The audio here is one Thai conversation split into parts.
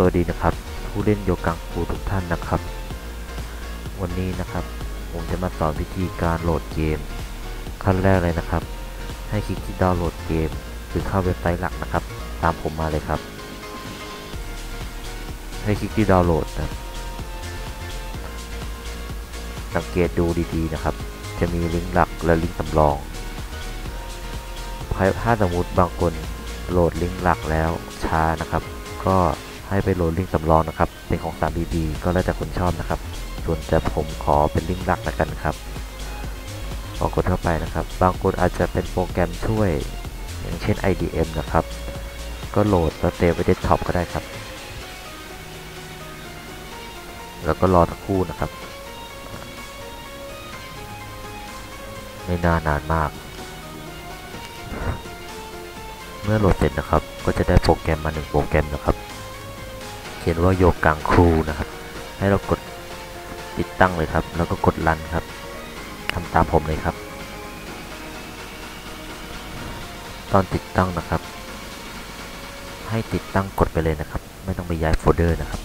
สวัสดีนะครับ ผู้เล่นโยกังฟูทุกท่านนะครับ วันนี้นะครับ ผมจะมาสอนวิธีการโหลดเกม ขั้นแรกเลยนะครับ ให้คลิกที่ดาวน์โหลดเกม หรือเข้าเว็บไซต์หลักนะครับ ตามผมมาเลยครับ ให้คลิกที่ดาวน์โหลดนะสังเกตดูดีๆนะครับ จะมีลิงก์หลักและลิงก์สำรองถ้าสมมติบางคนโหลดลิงก์หลักแล้วช้านะครับ ก็ ให้ไปโหลดลิงก์สำรองนะครับ เป็นของ 3BB ก็แล้วแต่คนชอบนะครับ ส่วนจะผมขอเป็นลิงก์หลักล้วกันครับพอกดเข้าไปนะครับ บางคนอาจจะเป็นโปรแกรมช่วย อย่างเช่น IDM นะครับ ก็โหลดแล้วเซฟไว้เดสก์ท็อปก็ได้ครับ แล้วก็รอสักครู่นะครับ ไม่นานนานมาก เมื่อโหลดเสร็จนะครับ ก็จะได้โปรแกรมมาหนึ่งโปรแกรมนะครับ ขียนว่าโยกังครูนะครับ ให้เรากดติดตั้งเลยครับ แล้วก็กดรันครับทำตามผมเลยครับ ตอนติดตั้งนะครับ ให้ติดตั้งกดไปเลยนะครับ ไม่ต้องไปย้ายโฟลเดอร์นะครับ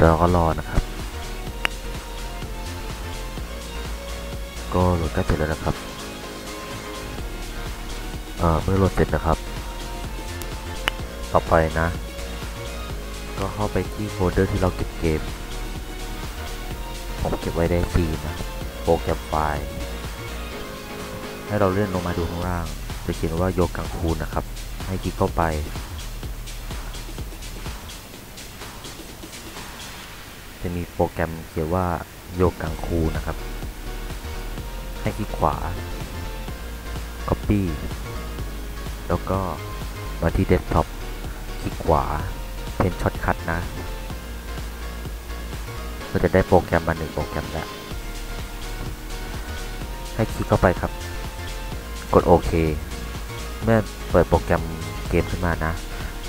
เราก็รอนะครับ ก็โหลดใกล้เสร็จแล้วนะครับ เมื่อโหลดเสร็จนะครับ ต่อไปนะ ก็เข้าไปที่โฟลเดอร์ที่เราเก็บเกม ผมเก็บไว้ได้ฟรีนะโปรแกรมไฟล์ ให้เราเลื่อนลงมาดูข้างล่าง จะเขียนว่าโยกังคูนะครับ ให้คลิกเข้าไปจะมีโปรแกรมเขียนว่าโยกังคูนะครับ ให้คลิกขวา Copy แล้วก็มาที่เดสก์ท็อปคลิกขวาเป็นช็อตคัทนะ ก็จะได้โปรแกรมมาหนึ่งโปรแกรมแล้ว ให้คลิกเข้าไปครับ กดโอเค เมื่อเปิดโปรแกรมเกมขึ้นมานะ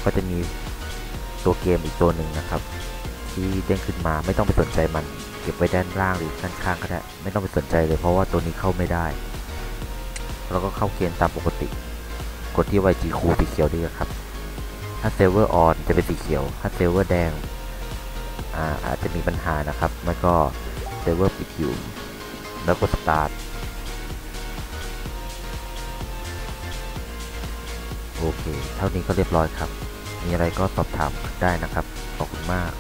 ก็จะมีตัวเกมอีกตัวหนึ่งนะครับ ที่เด้งขึ้นมาไม่ต้องไปสนใจมัน เก็บไว้ด้านล่างหรือด้านข้างก็ได้ ไม่ต้องไปสนใจเลยเพราะว่าตัวนี้เข้าไม่ได้ แล้วก็เข้าเกณฑ์ตามปกติ กดที่ YG คูสีเขียวดีครับ ถ้าเซร์ฟเวอร์ออนจะเป็นสีเขียว ถ้าเซร์ฟเวอร์แดงอาอาจจะมีปัญหานะครับมันก็เซร์ฟเวอร์ปิดอยู่ แล้วกดสตาร์ท โอเค เท่านี้ก็เรียบร้อยครับ มีอะไรก็สอบถามได้นะครับ ขอบคุณมาก